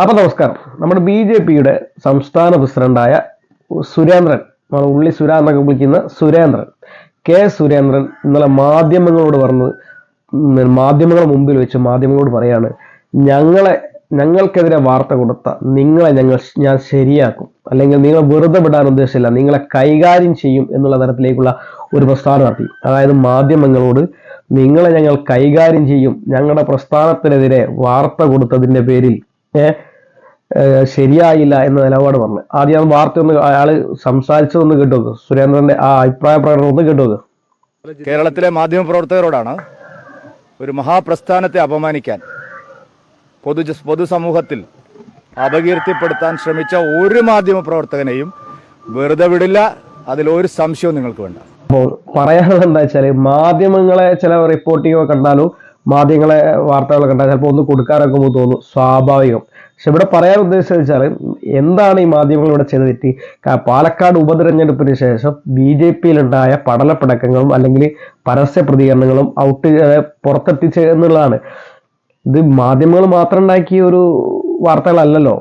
അപ്പൊ നമസ്കാരം. നമ്മുടെ ബി ജെ പിയുടെ സംസ്ഥാന പ്രസിഡന്റായ സുരേന്ദ്രൻ നമ്മൾ ഉള്ളി സുര വിളിക്കുന്ന സുരേന്ദ്രൻ കെ സുരേന്ദ്രൻ ഇന്നലെ മാധ്യമങ്ങളോട് പറഞ്ഞത് മാധ്യമങ്ങളുടെ മാധ്യമങ്ങളെ മുമ്പിൽ വെച്ച് മാധ്യമങ്ങളോട് പറയാണ് ഞങ്ങളെ ഞങ്ങൾക്കെതിരെ വാർത്ത കൊടുത്ത നിങ്ങളെ ഞങ്ങൾ ഞാൻ ശരിയാക്കും. അല്ലെങ്കിൽ നിങ്ങളെ വെറുതെ വിടാൻ ഉദ്ദേശമില്ല നിങ്ങളെ കൈകാര്യം ചെയ്യും എന്നുള്ള തരത്തിലേക്കുള്ള ഒരു പ്രസ്താവന നടത്തി. അതായത് മാധ്യമങ്ങളോട് നിങ്ങളെ ഞങ്ങൾ കൈകാര്യം ചെയ്യും. ഞങ്ങളുടെ പ്രസ്ഥാനത്തിനെതിരെ വാർത്ത കൊടുത്തതിന്റെ പേരിൽ ഏഹ് ശരിയായില്ല എന്ന നിലപാട് പറഞ്ഞു. ആദ്യം ആ വാർത്ത ഒന്ന് അയാൾ സംസാരിച്ചതൊന്ന് കേട്ടോക്ക്. സുരേന്ദ്രന്റെ ആ അഭിപ്രായ പ്രകടനം ഒന്ന് കേട്ടോക്ക്. കേരളത്തിലെ മാധ്യമ പ്രവർത്തകരോടാണ് ഒരു മഹാപ്രസ്ഥാനത്തെ അപമാനിക്കാൻ പൊതു പൊതുസമൂഹത്തിൽ അപകീർത്തിപ്പെടുത്താൻ ശ്രമിച്ച ഒരു മാധ്യമ പ്രവർത്തകനെയും വെറുതെ വിടില്ല. അതിൽ ഒരു സംശയവും നിങ്ങൾക്ക് വേണ്ട. അപ്പോൾ പറയാനുള്ളത് എന്താ വെച്ചാൽ മാധ്യമങ്ങളെ ചില റിപ്പോർട്ടിങ്ങോ കണ്ടാലോ മാധ്യമങ്ങളെ വാർത്തകൾ കണ്ടാൽ ചിലപ്പോൾ ഒന്ന് കൊടുക്കാനൊക്കെ തോന്നും. സ്വാഭാവികം. പക്ഷെ ഇവിടെ പറയാൻ ഉദ്ദേശിച്ചത് വെച്ചാൽ എന്താണ് ഈ മാധ്യമങ്ങൾ ഇവിടെ ചെയ്ത തെറ്റി? പാലക്കാട് ഉപതെരഞ്ഞെടുപ്പിന് ശേഷം ബി ജെ പിയിലുണ്ടായ പടലപ്പിടക്കങ്ങളും അല്ലെങ്കിൽ പരസ്യ പ്രതികരണങ്ങളും ഔട്ട് പുറത്തെത്തിച്ച് എന്നുള്ളതാണ്. ഇത് മാധ്യമങ്ങൾ മാത്രം ഉണ്ടാക്കിയ ഒരു വാർത്തകളല്ലല്ലോ.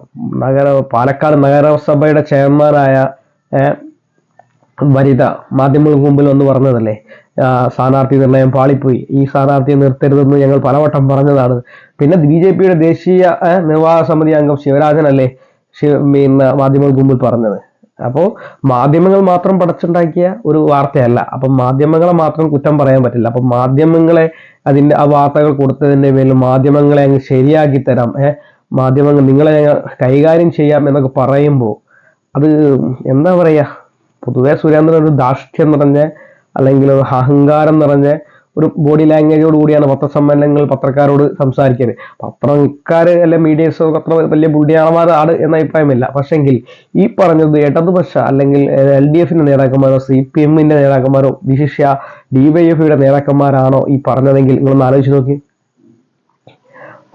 നഗര പാലക്കാട് നഗരസഭയുടെ ചെയർമാനായ വനിത മാധ്യമങ്ങൾക്ക് മുമ്പിൽ വന്ന് പറഞ്ഞതല്ലേ? സ്ഥാനാർത്ഥി നിർണയം പാളിപ്പോയി. ഈ സ്ഥാനാർത്ഥിയെ നിർത്തരുതെന്ന് ഞങ്ങൾ പലവട്ടം പറഞ്ഞതാണ്. പിന്നെ ബി ജെ പിയുടെ ദേശീയ നിർവാഹ നിർവാഹക സമിതി അംഗം ശിവരാജനല്ലേ ശിവ പിന്നെ മാധ്യമങ്ങൾക്ക് മുമ്പിൽ പറഞ്ഞത്. അപ്പോൾ മാധ്യമങ്ങൾ മാത്രം പടച്ചുണ്ടാക്കിയ ഒരു വാർത്തയല്ല. അപ്പം മാധ്യമങ്ങളെ മാത്രം കുറ്റം പറയാൻ പറ്റില്ല. അപ്പം മാധ്യമങ്ങളെ അതിന്റെ ആ വാർത്തകൾ കൊടുത്തതിന്റെ പേരിൽ മാധ്യമങ്ങളെ അങ്ങ് ശരിയാക്കി തരാം. ഏഹ് മാധ്യമങ്ങൾ നിങ്ങളെ ഞങ്ങൾ കൈകാര്യം ചെയ്യാം എന്നൊക്കെ പറയുമ്പോൾ അത് എന്താ പറയാ? പൊതുവെ സുരേന്ദ്രൻ ഒരു ദാർഷ്ട്യം നിറഞ്ഞ അല്ലെങ്കിൽ ഒരു അഹങ്കാരം നിറഞ്ഞ ഒരു ബോഡി ലാംഗ്വേജോട് കൂടിയാണ് പത്രസമ്മേളനങ്ങൾ പത്രക്കാരോട് സംസാരിക്കുന്നത് പത്രക്കാര് അല്ലെ മീഡിയസോ അത്ര വലിയ ബുദ്ധിയാളന്മാരാണ് എന്ന അഭിപ്രായമില്ല. പക്ഷെങ്കിൽ ഈ പറഞ്ഞത് ഇടതുപക്ഷ അല്ലെങ്കിൽ എൽ ഡി എഫിന്റെ നേതാക്കന്മാരോ സി പി എമ്മിന്റെ നേതാക്കന്മാരോ വിശിഷ്യ ഡി വൈ ഡിവൈഎഫിയുടെ നേതാക്കന്മാരാണോ ഈ പറഞ്ഞതെങ്കിൽ നിങ്ങളൊന്ന് ആലോചിച്ച് നോക്കി.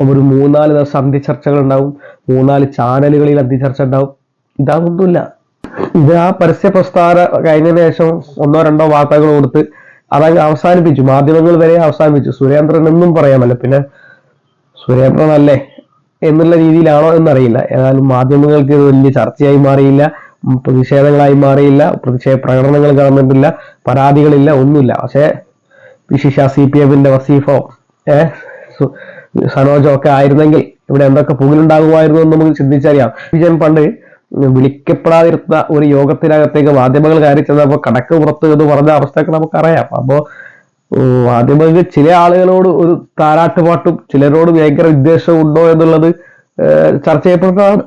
ഒരു മൂന്നാൽ ദിവസം അന്ത്യചർച്ചകൾ ഉണ്ടാവും. മൂന്നാൽ ചാനലുകളിൽ അന്തി ചർച്ച ഉണ്ടാവും ഇതൊന്നുമില്ല ഇത് ആ പരസ്യ പ്രസ്താവന കഴിഞ്ഞ ശേഷം ഒന്നോ രണ്ടോ വാർത്തകൾ കൊടുത്ത് അതങ്ങ് അവസാനിപ്പിച്ചു. മാധ്യമങ്ങൾ വരെ അവസാനിപ്പിച്ചു. സുരേന്ദ്രൻ എന്നും പറയാമല്ലോ. പിന്നെ സുരേന്ദ്രൻ അല്ലേ എന്നുള്ള രീതിയിലാണോ എന്നറിയില്ല. ഏതായാലും മാധ്യമങ്ങൾക്ക് ഇത് വലിയ ചർച്ചയായി മാറിയില്ല. പ്രതിഷേധങ്ങളായി മാറിയില്ല. പ്രതിഷേധ പ്രകടനങ്ങൾ കടന്നിട്ടില്ല. പരാതികളില്ല. ഒന്നുമില്ല. പക്ഷേ വിശിഷ സി പി എമ്മിന്റെ വസീഫോ ഏഹ് സനോജോ ഒക്കെ ആയിരുന്നെങ്കിൽ ഇവിടെ എന്തൊക്കെ പുകലുണ്ടാകുമായിരുന്നു എന്ന് നമുക്ക് ചിന്തിച്ചറിയാം. വിജയൻ പണ്ട് വിളിക്കപ്പെടാതിരുന്ന ഒരു യോഗത്തിനകത്തേക്ക് മാധ്യമങ്ങൾ കയറി ചെന്നപ്പോൾ കടക്ക് പുറത്ത് എന്ന് പറഞ്ഞ അവസ്ഥയൊക്കെ നമുക്കറിയാം. അപ്പോൾ മാധ്യമങ്ങൾ ചില ആളുകളോട് ഒരു താരാട്ടുപാട്ടും ചിലരോട് ഭയങ്കര വിദ്വേഷവും ഉണ്ടോ എന്നുള്ളത് ചർച്ച ചെയ്യപ്പെട്ടതാണ്.